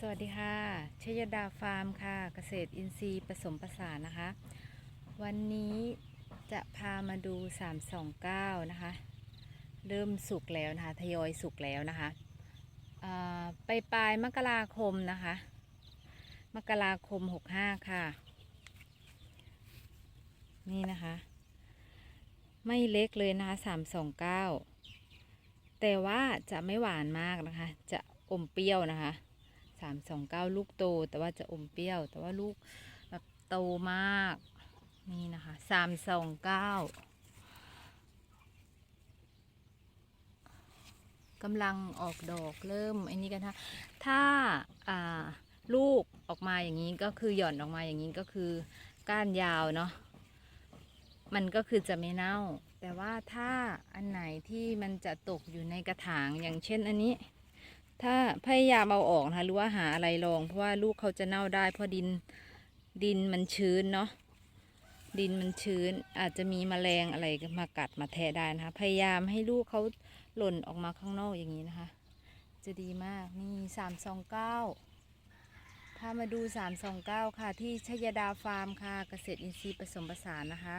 สวัสดีค่ะชยดาฟาร์มค่ะ เกษตรอินทรีย์ผสมผสานนะคะ วันนี้จะพามาดู 329 นะคะ เริ่มสุกแล้วนะคะ ทยอยสุกแล้วนะคะอ่าไปปลายมกราคมนะคะ มกราคม 65 ค่ะ นี่นะคะ ไม่เล็กเลยนะคะ 329 แต่ว่าจะไม่หวานมากนะคะ จะอมเปรี้ยวนะคะามสองเก้าลูกโต แต่ว่าจะอมเปรี้ยว แต่ว่าลูกแบบโตมาก นี่นะคะสามสองเก้ากำลังออกดอกเริ่มไอ้นี้กันนะถ้าลูกออกมาอย่างนี้ก็คือหย่อนออกมาอย่างนี้ก็คือก้านยาวเนาะมันก็คือจะไม่เน่า แต่ว่าถ้าอันไหนที่มันจะตกอยู่ในกระถางอย่างเช่นอันนี้ ถ้าพยายามเอาออกนะคะหรือว่าหาอะไรรองเพราะว่าลูกเขาจะเน่าได้ เพราะดินดินมันชื้นเนาะดินมันชื้นอาจจะมีแมลงอะไรมากัดมาแทะได้นะคะ พยายามให้ลูกเขาหล่นออกมาข้างนอกอย่างนี้นะคะ จะดีมากนี่สามสองเก้าพามาดูสามสองเก้าค่ะ ที่ชยดาฟาร์มค่ะ เกษตรอินทรีย์ผสมผสานนะคะ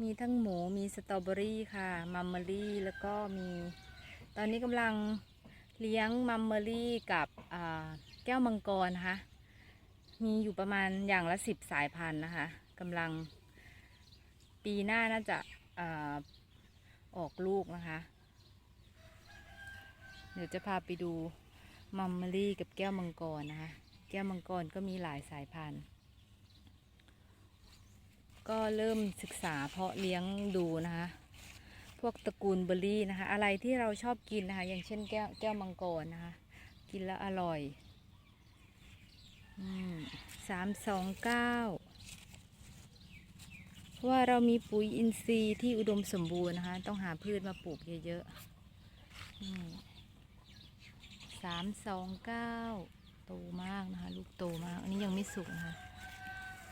มีทั้งหมูมีสตรอเบอรี่ค่ะ มัมเมอรี่ แล้วก็มี ตอนนี้กำลัง เลี้ยงมัมเมอรี่กับแก้วมังกรนะคะ มีอยู่ประมาณอย่างละสิบสายพันธุ์นะคะกำลังปีหน้าน่าจะอออกลูกนะคะ เดี๋ยวจะพาไปดูมัมเมอรี่กับแก้วมังกรนะคะ แก้วมังกรก็มีหลายสายพันธุ์ ก็เริ่มศึกษาเพาะเลี้ยงดูนะคะ พวกตระกูลเบอร์รี่นะคะ อะไรที่เราชอบกินนะคะ อย่างเช่นแก้วแก้วมังกรนะคะ กินแล้วอร่อยสามสองเก้าว่าเรามีปุ๋ยอินทรีย์ที่อุดมสมบูรณ์นะคะ ต้องหาพืชมาปลูกเยอะๆสามสองเก้าโตมากนะคะ ลูกโตมาก อันนี้ยังไม่สุกนะคะ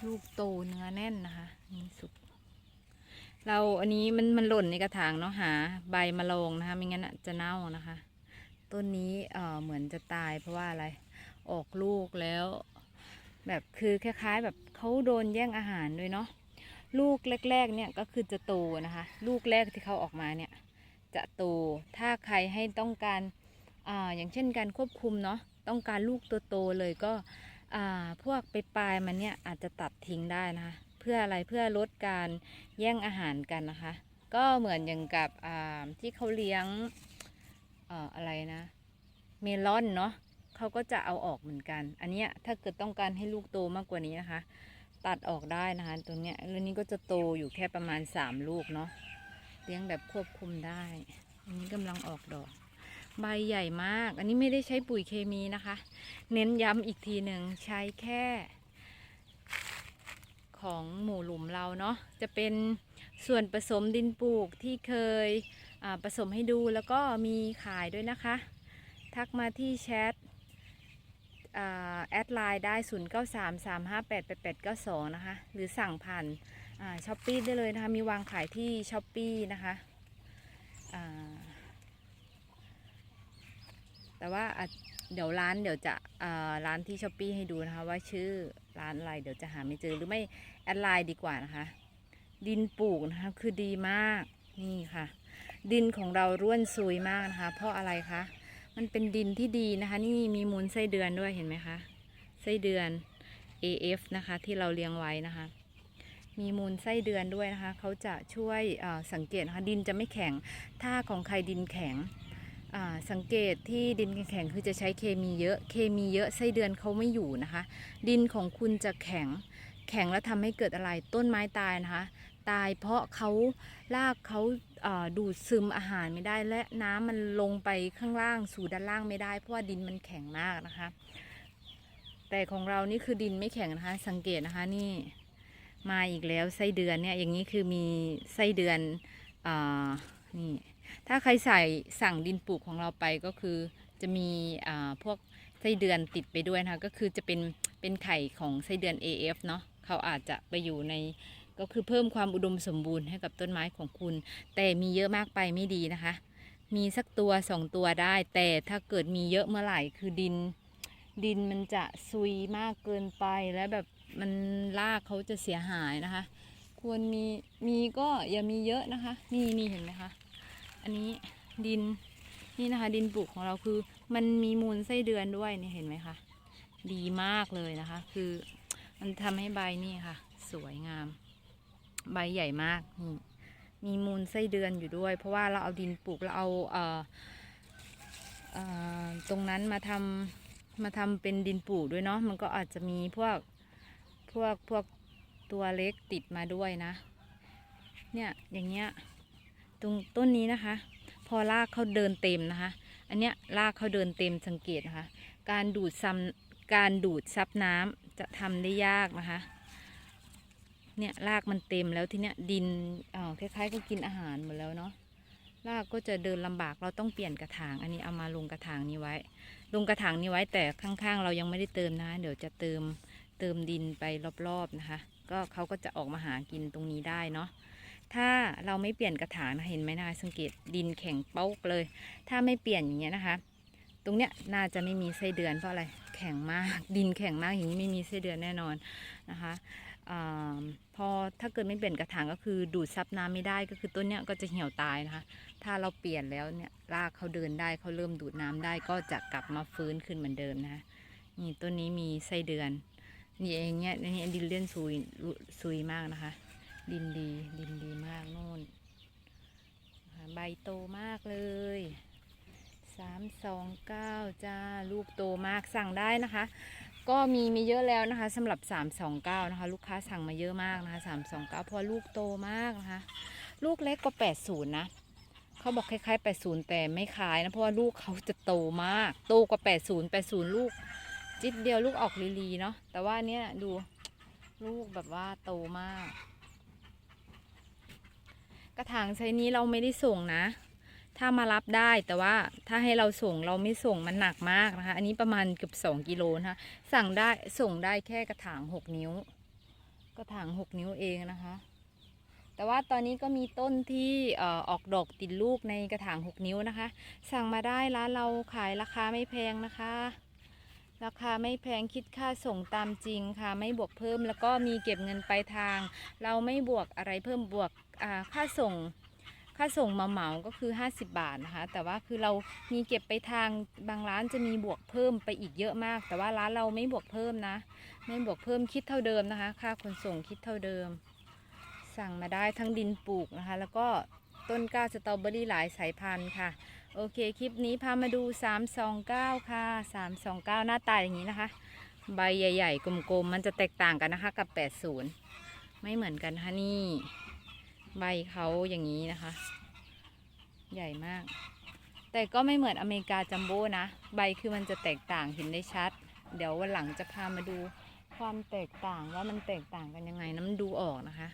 ลูกโตเนื้อแน่นนะคะนี่สุก เราอันนี้มันมันหล่นในกระถางเนาะหาใบมาลงนะคะ ไม่งั้นจะเน่านะคะ ต้นนี้เอ่อเหมือนจะตายเพราะว่าอะไรออกลูกแล้ว แบบคือคล้ายๆ แบบเขาโดนแย่งอาหารด้วยเนาะลูกแรก ๆ เนี่ยก็คือจะโตนะคะ ลูกแรกที่เขาออกมาเนี่ย จะโตถ้าใครให้ต้องการอ่าอย่างเช่นการควบคุมเนาะต้องการลูกตัวโตเลยก็อ่าพวกไปปลายมันเนี่ยอาจจะตัดทิ้งได้นะคะ พื่ออะไรเพื่อลดการแย่งอาหารกันนะคะ ก็เหมือนอย่างกับที่เขาเลี้ยงออะไรนะ เมลอนเนาะเขาก็จะเอาออกเหมือนกัน อันนี้ถ้าเกิดต้องการให้ลูกโตมากกว่านี้นะคะ ตัดออกได้นะคะตรงเนี้ยแล้วนี้ก็จะโตอยู่แค่ประมาณสามลูกเนาะเลี้ยงแบบควบคุมได้ อันนี้กำลังออกดอก ใบใหญ่มาก อันนี้ไม่ได้ใช้ปุ๋ยเคมีนะคะ เน้นย้ำอีกทีหนึ่งใช้แค่ ของหมู่หลุมเราเนาะจะเป็นส่วนผสมดินปลูกที่เคยผสมให้ดูแล้วก็มีขายด้วยนะคะ ทักมาที่แชทแอดไลน์ได้ 0 9 3 3 5 8 8 8 9 2 นะคะ หรือสั่งผ่านช้อปปี้ได้เลยนะคะ มีวางขายที่ช้อปปี้นะคะแต่ว่าเดี๋ยวร้านเดี๋ยวจะร้านที่ช้อปปี้ให้ดูนะคะว่าชื่อ ร้านอะไรเดี๋ยวจะหาไม่เจอหรือไม่แอดไลน์ดีกว่านะคะ ดินปลูกนะคะคือดีมากนี่ค่ะ ดินของเราร่วนซุยมากนะคะ เพราะอะไรคะมันเป็นดินที่ดีนะคะ นี่มีมูลไส้เดือนด้วยเห็นไหมคะไส้เดือน AF นะคะที่เราเลี้ยงไว้นะคะ มีมูลไส้เดือนด้วยนะคะเขาจะช่วยสังเกตนะคะดินจะไม่แข็ง ถ้าของใครดินแข็ง สังเกตที่ดินแข็งคือจะใช้เคมีเยอะ เคมีเยอะไส้เดือนเขาไม่อยู่นะคะ ดินของคุณจะแข็ง แข็งแล้วทำให้เกิดอะไรต้นไม้ตายนะคะ ตายเพราะเขารากเขาดูดซึมอาหารไม่ได้ และน้ำมันลงไปข้างล่างสู่ด้านล่างไม่ได้ เพราะว่าดินมันแข็งมากนะคะ แต่ของเรานี่คือดินไม่แข็งนะคะ สังเกตนะคะนี่มาอีกแล้วไส้เดือนเนี่ยอย่างนี้คือมีไส้เดือนอานี่ ถ้าใครใส่สั่งดินปลูกของเราไปก็คือจะมีพวกไส้เดือนติดไปด้วยนะคะก็คือจะเป็นเป็นไข่ของไส้เดือน AF เนาะเขาอาจจะไปอยู่ในก็คือเพิ่มความอุดมสมบูรณ์ให้กับต้นไม้ของคุณ แต่มีเยอะมากไปไม่ดีนะคะ มีสักตัวสองตัวได้ แต่ถ้าเกิดมีเยอะเมื่อไหร่คือดิน ดินมันจะซุยมากเกินไปแล้วแบบมันรากเขาจะเสียหายนะคะ ควรมีมีก็อย่ามีเยอะนะคะ นี่นี่เห็นไหมคะ อันนี้ดินนี่นะคะ ดินปลูกของเราคือมันมีมูลไส้เดือนด้วยนี่เห็นไหมคะดีมากเลยนะคะ คือมันทำให้ใบนี่ค่ะ สวยงาม ใบใหญ่มากนี่มีมูลไส้เดือนอยู่ด้วย เพราะว่าเราเอาดินปลูกเราเอาเอ่อเอ่อตรงนั้นมาทำมาทำเป็นดินปลูกด้วยเนาะมันก็อาจจะมีพวกพวกพวกตัวเล็กติดมาด้วยนะ เนี่ยอย่างเงี้ย ตรงต้นนี้นะคะ พอรากเขาเดินเต็มนะคะ อันเนี้ยรากเขาเดินเต็มสังเกตนะคะ การดูดซับการดูดซับน้ำจะทำได้ยากนะคะเนี่ยรากมันเต็มแล้วทีเนี้ยดินเอ่อคล้ายๆ ก็กินอาหารหมดแล้วเนาะรากก็จะเดินลำบากเราต้องเปลี่ยนกระถาง อันนี้เอามาลงกระถางนี้ไว้ ลงกระถางนี้ไว้แต่ข้างๆ เรายังไม่ได้เติมนะ เดี๋ยวจะเติมเติมดินไปรอบๆนะคะ ก็เขาก็จะออกมาหากินตรงนี้ได้เนาะ ถ้าเราไม่เปลี่ยนกระถางนะเห็นไหมนะคะสังเกตดินแข็งเป๊กเลย ถ้าไม่เปลี่ยนอย่างเงี้ยนะคะ ตรงเนี้ยน่าจะไม่มีไส้เดือนเพราะอะไรแข็งมากดินแข็งมากอย่างนี้ไม่มีไส้เดือนแน่นอนนะคะอพอถ้าเกิดไม่เปลี่ยนกระถางก็คือดูดซับน้ำไม่ได้ก็คือต้นเนี้ยก็จะเหี่ยวตายนะคะ ถ้าเราเปลี่ยนแล้วเนี่ยรากเขาเดินได้เขาเริ่มดูดน้ำได้ก็จะกลับมาฟื้นขึ้นเหมือนเดิมนะคะนี่ต้นนี้มีไส้เดือนนี่เองเนี่ยนี่ดินเลื่อนซุยซุยมากนะคะ ดินดี ดินดีมากโน่น ใบโตมากเลยสามสองเก้าจ้า ลูกโตมากสั่งได้นะคะ ก็มีมีเยอะแล้วนะคะสำหรับ329นะคะ ลูกค้าสั่งมาเยอะมากนะคะ329เพราะลูกโตมากนะคะ ลูกเล็กก็80นะเขาบอกคล้ายๆ80แต่ไม่ขายนะ เพราะว่าลูกเขาจะโตมาก โตกว่า80 80ลูก จิตเดียวลูกออกลีๆเนาะแต่ว่าเนี้ยดูลูกแบบว่าโตมาก กระถางไซส์นี้เราไม่ได้ส่งนะ ถ้ามารับได้แต่ว่าถ้าให้เราส่งเราไม่ส่งมันหนักมากนะคะ อันนี้ประมาณเกือบ2กิโลนะคะสั่งได้ส่งได้แค่กระถาง6นิ้ว กระถาง6นิ้วเองนะคะ แต่ว่าตอนนี้ก็มีต้นที่ออออกดอกติดลูกในกระถาง6นิ้วนะคะ สั่งมาได้ร้านเราขายราคาไม่แพงนะคะ ราคาไม่แพงคิดค่าส่งตามจริงค่ะ ไม่บวกเพิ่มแล้วก็มีเก็บเงินปลายทาง เราไม่บวกอะไรเพิ่มบวกค่าส่งค่าส่งมาเหมาก็คือ 50 บาทนะคะ แต่ว่าคือเรามีเก็บไปทางบางร้านจะมีบวกเพิ่มไปอีกเยอะมาก แต่ว่าร้านเราไม่บวกเพิ่มนะ ไม่บวกเพิ่มคิดเท่าเดิมนะคะ ค่าขนส่งคิดเท่าเดิม สั่งมาได้ทั้งดินปลูกนะคะ แล้วก็ ต้นกล้าสตรอเบอรี่หลายสายพันธุ์ค่ะ โอเค คลิปนี้พามาดู 329 ค่ะ 329 หน้าตาอย่างนี้นะคะ ใบใหญ่ ๆ กลมๆ มันจะแตกต่างกันนะคะกับ 80 ไม่เหมือนกันนะคะนี่ ใบเขาอย่างนี้นะคะ ใหญ่มาก แต่ก็ไม่เหมือนอเมริกาจัมโบ้นะ ใบคือมันจะแตกต่างเห็นได้ชัด เดี๋ยววันหลังจะพามาดูความแตกต่างว่ามันแตกต่างกันยังไงนะมันดูออกนะคะ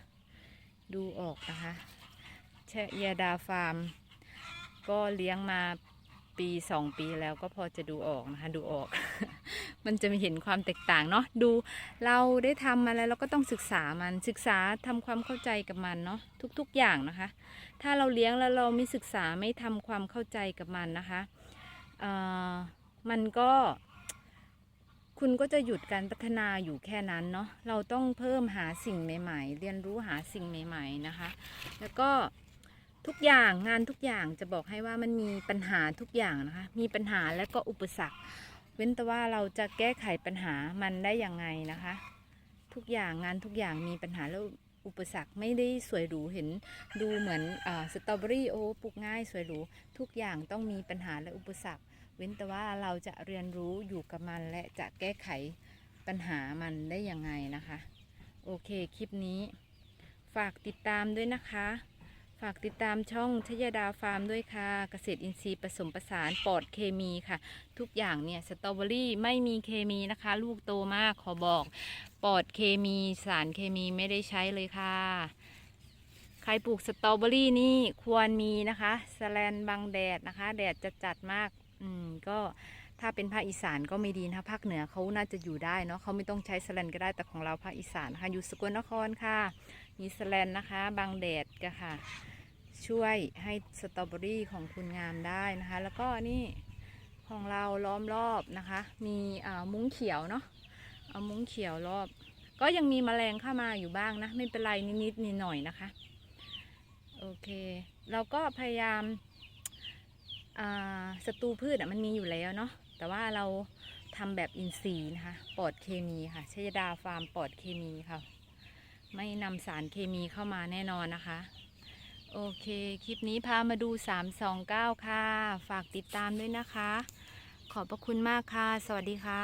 ดูออกนะคะ เชยาดาฟาร์ม ก็เลี้ยงมาปีสองปีแล้วก็พอจะดูออกนะคะ ดูออก มันจะมีเห็นความแตกต่างเนาะดูเราได้ทำมาแล้วเราก็ต้องศึกษามันศึกษาทำความเข้าใจกับมันเนาะทุกๆอย่างนะคะ ถ้าเราเลี้ยงแล้วเราไม่ศึกษาไม่ทำความเข้าใจกับมันนะคะเอ่อมันก็คุณก็จะหยุดการพัฒนาอยู่แค่นั้นเนาะ เราต้องเพิ่มหาสิ่งใหม่ ๆ เรียนรู้หาสิ่งใหม่ ๆ นะคะ แล้วก็ ทุกอย่างงานทุกอย่างจะบอกให้ว่ามันมีปัญหาทุกอย่างนะคะ มีปัญหาและก็อุปสรรค เว้นแต่ว่าเราจะแก้ไขปัญหามันได้ยังไงนะคะ ทุกอย่างงานทุกอย่างมีปัญหาแล้วอุปสรรคไม่ได้สวยหรูเห็นดูเหมือนอสตรอเบอรี่โอ้ปลูกง่ายสวยหรูทุกอย่างต้องมีปัญหาและอุปสรรค เว้นแต่ว่าเราจะเรียนรู้อยู่กับมันและจะแก้ไขปัญหามันได้ยังไงนะคะ โอเคคลิปนี้ ฝากติดตามด้วยนะคะ ฝากติดตามช่องชยดาฟาร์มด้วยค่ะ เกษตรอินทรีย์ผสมผสานปลอดเคมีค่ะ ทุกอย่างเนี่ยสตรอเบอรี่ไม่มีเคมีนะคะ ลูกโตมากขอบอกปลอดเคมีสารเคมีไม่ได้ใช้เลยค่ะ ใครปลูกสตรอเบอรี่นี่ควรมีนะคะสแลนบังแดดนะคะ แดดจะจัดมากอืมก็ถ้าเป็นภาคอีสานก็ไม่ดีนะภาคเหนือเขาน่าจะอยู่ได้เนาะเขาไม่ต้องใช้สแลนก็ได้แต่ของเราภาคอีสานนะคะอยู่สกลนครค่ะ มีสแลนนะคะบังแดดก็ค่ะ ช่วยให้สตรอเบอรี่ของคุณงามได้นะคะ แล้วก็นี่ของเราล้อมรอบนะคะ มีอ่ามุ้งเขียวเนาะเอามุ้งเขียวรอบ ก็ยังมีแมลงเข้ามาอยู่บ้างนะ ไม่เป็นไรนิดๆนิดหน่อยนะคะ โอเค เราก็พยายามอ่าศัตรูพืชอะมันมีอยู่แล้วเนาะแต่ว่าเราทำแบบอินทรีย์นะคะปลอดเคมีค่ะชยดาฟาร์มปลอดเคมีค่ะ ไม่นำสารเคมีเข้ามาแน่นอนนะคะ โอเค คลิปนี้พามาดู 329 ค่ะ ฝากติดตามด้วยนะคะ ขอบพระคุณมากค่ะ สวัสดีค่ะ